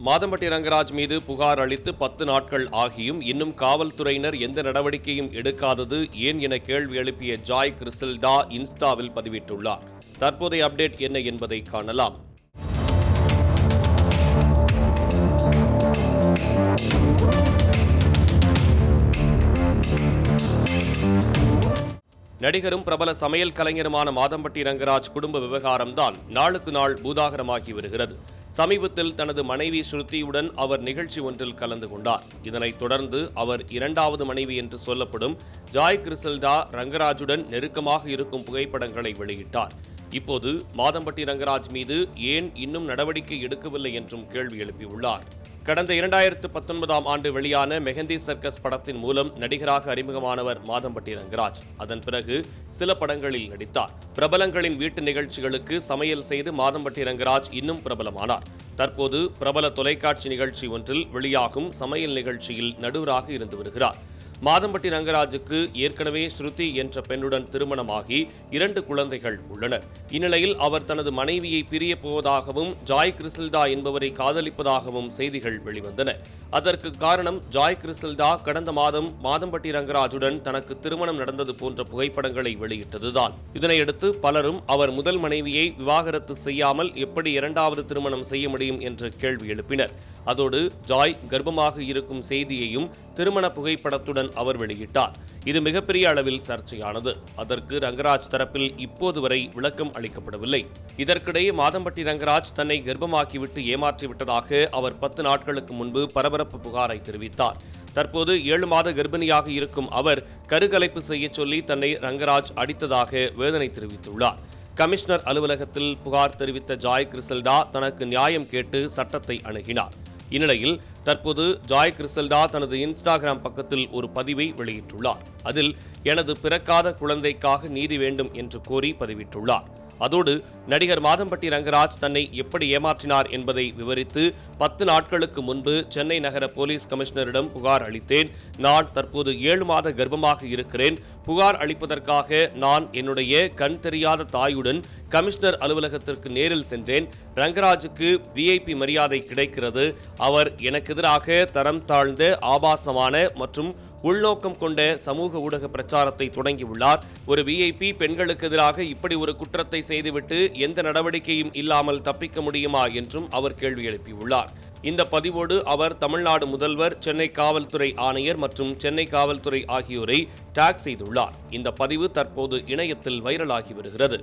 மாதம்பட்டி ரங்கராஜ் மீது புகார் அளித்து பத்து நாட்கள் ஆகியும் இன்னும் காவல்துறையினர் எந்த நடவடிக்கையும் எடுக்காதது ஏன் என கேள்வி எழுப்பிய ஜாய் கிறிசில்டா இன்ஸ்டாவில் பதிவிட்டுள்ளார். தற்போதைய அப்டேட் என்ன என்பதை காணலாம். நடிகரும் பிரபல சமையல் கலைஞருமான மாதம்பட்டி ரங்கராஜ் குடும்ப விவகாரம்தான் நாளுக்கு நாள் பூதாகரமாகி வருகிறது. சமீபத்தில் தனது மனைவி ஸ்ருதியுடன் அவர் நிகழ்ச்சி ஒன்றில் கலந்து கொண்டார். இதனைத் தொடர்ந்து அவர் இரண்டாவது மனைவி என்று சொல்லப்படும் ஜாய் கிறிசல்டா ரங்கராஜுடன் நெருக்கமாக இருக்கும் புகைப்படங்களை வெளியிட்டார். இப்போது மாதம்பட்டி ரங்கராஜ் மீது ஏன் இன்னும் நடவடிக்கை எடுக்கவில்லை என்றும் கேள்வி எழுப்பியுள்ளார். கடந்த இரண்டாயிரத்து பத்தொன்பதாம் ஆண்டு வெளியான மெஹந்தி சர்க்கஸ் படத்தின் மூலம் நடிகராக அறிமுகமானவர் மாதம்பட்டி ரங்கராஜ். அதன் பிறகு சில படங்களில் நடித்தார். பிரபலங்களின் வீட்டு நிகழ்ச்சிகளுக்கு சமையல் செய்து மாதம்பட்டி ரங்கராஜ் இன்னும் பிரபலமானார். தற்போது பிரபல தொலைக்காட்சி நிகழ்ச்சி ஒன்றில் வெளியாகும் சமையல் நிகழ்ச்சியில் நடுவராக இருந்து வருகிறார். மாதம்பட்டி ரங்கராஜுக்கு ஏற்கனவே ஸ்ருதி என்ற பெண்ணுடன் திருமணமாகி இரண்டு குழந்தைகள் உள்ளனர். இந்நிலையில் அவர் தனது மனைவியை பிரியப் போவதாகவும் ஜாய் கிறிசில்டா என்பவரை காதலிப்பதாகவும் செய்திகள் வெளிவந்தன. அதற்கு காரணம் ஜாய் கிறிசில்டா கடந்த மாதம் மாதம்பட்டி ரங்கராஜுடன் தனக்கு திருமணம் நடந்தது போன்ற புகைப்படங்களை வெளியிட்டதுதான். இதனையடுத்து பலரும் அவர் முதல் மனைவியை விவாகரத்து செய்யாமல் எப்படி இரண்டாவது திருமணம் செய்ய முடியும் என்று கேள்வி எழுப்பினர். அதோடு ஜாய் கர்ப்பமாக இருக்கும் செய்தியையும் திருமண புகைப்படத்துடன் அவர் வெளியிட்டார். இது மிகப்பெரிய அளவில் சர்ச்சையானது. அதற்கு ரங்கராஜ் தரப்பில் இப்போது வரை விளக்கம் அளிக்கப்படவில்லை. இதற்கிடையே மாதம்பட்டி ரங்கராஜ் தன்னை கர்ப்பமாக்கிவிட்டு ஏமாற்றிவிட்டதாக அவர் பத்து நாட்களுக்கு முன்பு பரபரப்பு புகாரை தெரிவித்தார். தற்போது ஏழு மாத கர்ப்பிணியாக இருக்கும் அவர் கருகலைப்பு செய்ய சொல்லி தன்னை ரங்கராஜ் அடித்ததாக வேதனை தெரிவித்துள்ளார். கமிஷனர் அலுவலகத்தில் புகார் தெரிவித்த ஜாய் கிறிசல்டா தனக்கு நியாயம் கேட்டு சட்டத்தை அணுகினார். இந்நிலையில் தற்போது ஜாய் கிறிசல்டா தனது இன்ஸ்டாகிராம் பக்கத்தில் ஒரு பதிவை வெளியிட்டுள்ளார். அதில் எனது பிறக்காத குழந்தைக்காக நீதி வேண்டும் என்று கோரி பதிவிட்டுள்ளார். அதோடு நடிகர் மாதம்பட்டி ரங்கராஜ் தன்னை எப்படி ஏமாற்றினார் என்பதை விவரித்து பத்து நாட்களுக்கு முன்பு சென்னை நகர போலீஸ் கமிஷனரிடம் புகார் அளித்தேன். நான் தற்போது ஏழு மாத கர்ப்பமாக இருக்கிறேன். புகார் அளிப்பதற்காக நான் என்னுடைய கண் தெரியாத தாயுடன் கமிஷனர் அலுவலகத்திற்கு நேரில் சென்றேன். ரங்கராஜுக்கு விஐபி மரியாதை கிடைக்கிறது. அவர் எனக்கு எதிராக தரம் தாழ்ந்த ஆபாசமான மற்றும் உள்நோக்கம் கொண்ட சமூக ஊடக பிரச்சாரத்தை தொடங்கியுள்ளார். ஒரு விஐபி பெண்களுக்கு எதிராக இப்படி ஒரு குற்றத்தை செய்துவிட்டு எந்த நடவடிக்கையும் இல்லாமல் தப்பிக்க முடியுமா என்றும் அவர் கேள்வி எழுப்பியுள்ளார். இந்த பதிவோடு அவர் தமிழ்நாடு முதல்வர் சென்னை காவல்துறை ஆணையர் மற்றும் சென்னை காவல்துறை ஆகியோரை டேக் செய்துள்ளார். இந்த பதிவு தற்போது இணையத்தில் வைரலாகி வருகிறது.